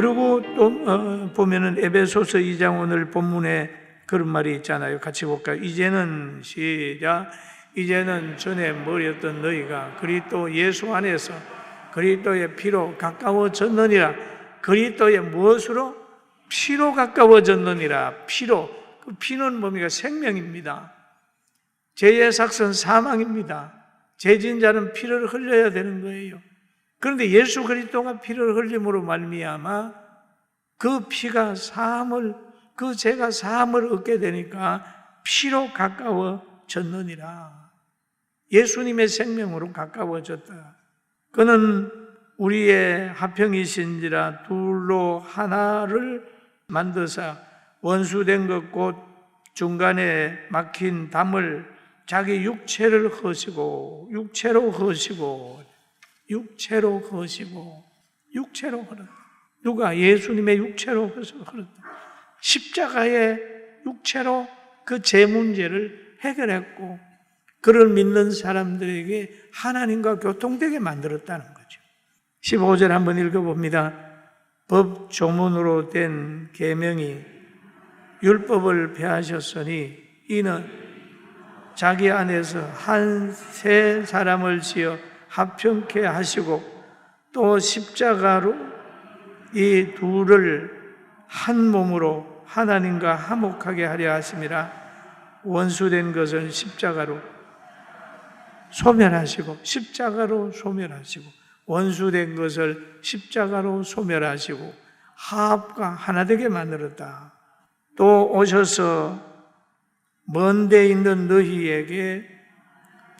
그리고 또 어, 보면은 에베소서 2장 오늘 본문에 그런 말이 있잖아요. 같이 볼까요? 이제는 시작. 이제는 전에 머리였던 너희가 그리스도 예수 안에서 그리스도의 피로 가까워졌느니라. 그리스도의 무엇으로? 피로 가까워졌느니라. 피로. 그 피는 뭡니까? 생명입니다. 죄의 삭선 사망입니다. 죄진자는 피를 흘려야 되는 거예요. 그런데 예수 그리스도가 피를 흘림으로 말미암아 그 피가 사함을 그 죄가 사함을 얻게 되니까 피로 가까워졌느니라. 예수님의 생명으로 가까워졌다. 그는 우리의 화평이신지라 둘로 하나를 만드사 원수된 것 곧 중간에 막힌 담을 자기 육체를 허시고 육체로 허시고 육체로 허시고 육체로 흐른다. 누가 예수님의 육체로 흐른다. 십자가의 육체로 그 제 문제를 해결했고 그를 믿는 사람들에게 하나님과 교통되게 만들었다는 거죠. 15절 한번 읽어봅니다. 법 조문으로 된 계명이 율법을 폐하셨으니 이는 자기 안에서 한 세 사람을 지어 합평케 하시고 또 십자가로 이 둘을 한 몸으로 하나님과 화목하게 하려 하심이라 원수된 것은 십자가로 소멸하시고 십자가로 소멸하시고 원수된 것을 십자가로 소멸하시고 화합과 하나 되게 만들었다. 또 오셔서 먼데 있는 너희에게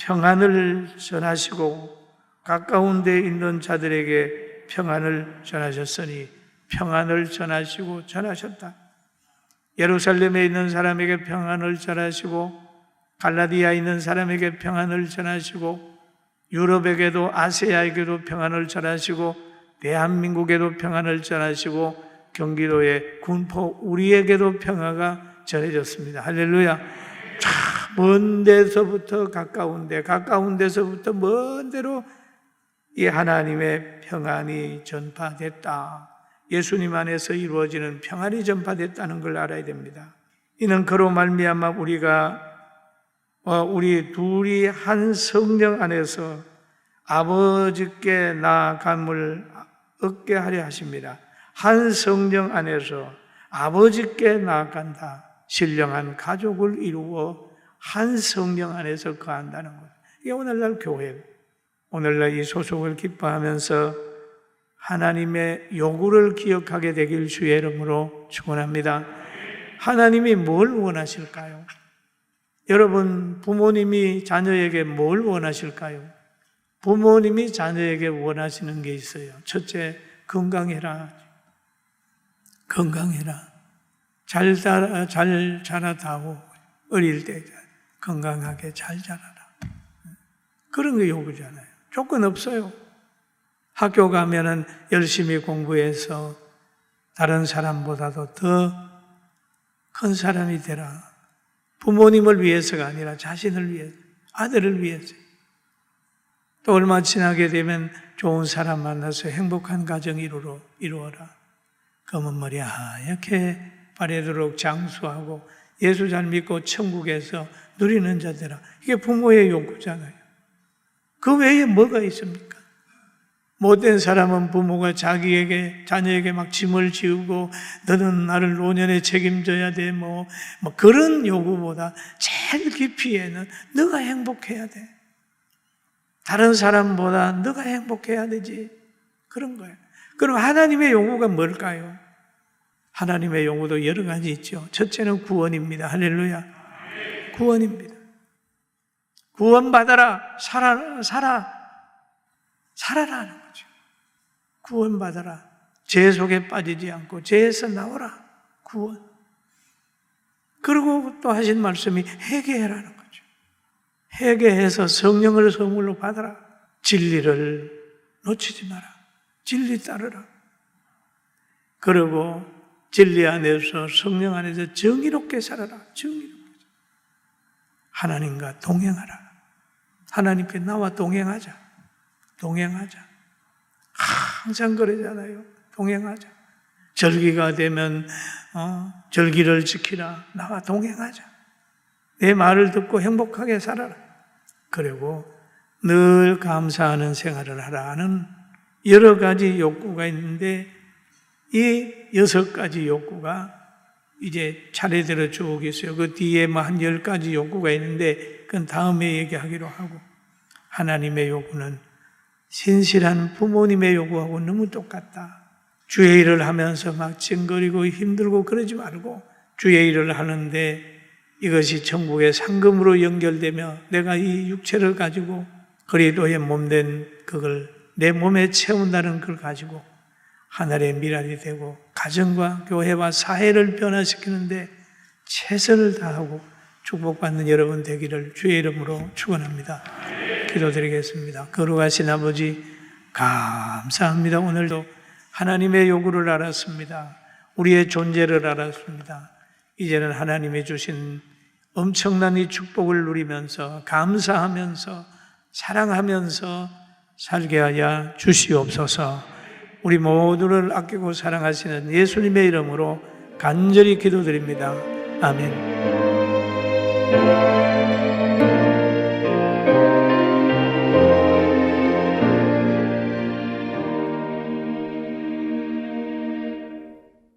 평안을 전하시고 가까운 데 있는 자들에게 평안을 전하셨으니 평안을 전하시고 전하셨다. 예루살렘에 있는 사람에게 평안을 전하시고 갈라디아에 있는 사람에게 평안을 전하시고 유럽에게도 아시아에게도 평안을 전하시고 대한민국에도 평안을 전하시고 경기도의 군포 우리에게도 평화가 전해졌습니다. 할렐루야. 먼 데서부터 가까운 데, 가까운 데서부터 먼 데로 이 하나님의 평안이 전파됐다. 예수님 안에서 이루어지는 평안이 전파됐다는 걸 알아야 됩니다. 이는 그로 말미암아 우리가 어, 우리 둘이 한 성령 안에서 아버지께 나아감을 얻게 하려 하십니다. 한 성령 안에서 아버지께 나아간다. 신령한 가족을 이루어 한 성령 안에서 거한다는 것. 이게 오늘날 교회. 오늘날 이 소속을 기뻐하면서 하나님의 요구를 기억하게 되길 주의 이름으로 축원합니다. 하나님이 뭘 원하실까요? 여러분 부모님이 자녀에게 뭘 원하실까요? 부모님이 자녀에게 원하시는 게 있어요. 첫째, 건강해라. 건강해라. 잘 자라, 잘 자라다오. 어릴 때 건강하게 잘 자라라. 그런 게 요구잖아요. 조건 없어요. 학교 가면은 열심히 공부해서 다른 사람보다도 더 큰 사람이 되라. 부모님을 위해서가 아니라 자신을 위해서, 아들을 위해서. 또 얼마 지나게 되면 좋은 사람 만나서 행복한 가정 이루어, 이루어라. 검은 머리 하얗게 바래도록 장수하고 예수 잘 믿고 천국에서 누리는 자들아. 이게 부모의 욕구잖아요. 그 외에 뭐가 있습니까? 못된 사람은 부모가 자기에게, 자녀에게 막 짐을 지우고, 너는 나를 노년에 책임져야 돼, 뭐, 뭐, 그런 요구보다 제일 깊이에는 너가 행복해야 돼. 다른 사람보다 너가 행복해야 되지. 그런 거예요. 그럼 하나님의 요구가 뭘까요? 하나님의 요구도 여러 가지 있죠. 첫째는 구원입니다. 할렐루야. 구원입니다. 구원받아라. 살아, 살아. 살아라는 거죠. 구원받아라. 죄 속에 빠지지 않고 죄에서 나오라. 구원. 그리고 또 하신 말씀이 회개해라는 거죠. 회개해서 성령을 선물로 받아라. 진리를 놓치지 마라. 진리 따르라. 그리고 진리 안에서 성령 안에서 정의롭게 살아라. 정의롭게. 하나님과 동행하라. 하나님께 나와 동행하자. 동행하자. 항상 그러잖아요. 동행하자. 절기가 되면 어, 절기를 지키라. 나와 동행하자. 내 말을 듣고 행복하게 살아라. 그리고 늘 감사하는 생활을 하라는 여러 가지 욕구가 있는데 이 여섯 가지 욕구가 이제 차례대로 쭉 있어요. 그 뒤에 뭐 한 열 가지 욕구가 있는데 그건 다음에 얘기하기로 하고 하나님의 요구는 신실한 부모님의 요구하고 너무 똑같다. 주의 일을 하면서 막 찡거리고 힘들고 그러지 말고 주의 일을 하는데 이것이 천국의 상금으로 연결되며 내가 이 육체를 가지고 그리도의 몸된 그걸 내 몸에 채운다는 걸 가지고 하늘의 미랄이 되고 가정과 교회와 사회를 변화시키는데 최선을 다하고 축복받는 여러분 되기를 주의 이름으로 축원합니다. 기도드리겠습니다. 거룩하신 아버지 감사합니다. 오늘도 하나님의 요구를 알았습니다. 우리의 존재를 알았습니다. 이제는 하나님이 주신 엄청난 이 축복을 누리면서 감사하면서 사랑하면서 살게 하여 주시옵소서. 우리 모두를 아끼고 사랑하시는 예수님의 이름으로 간절히 기도드립니다. 아멘.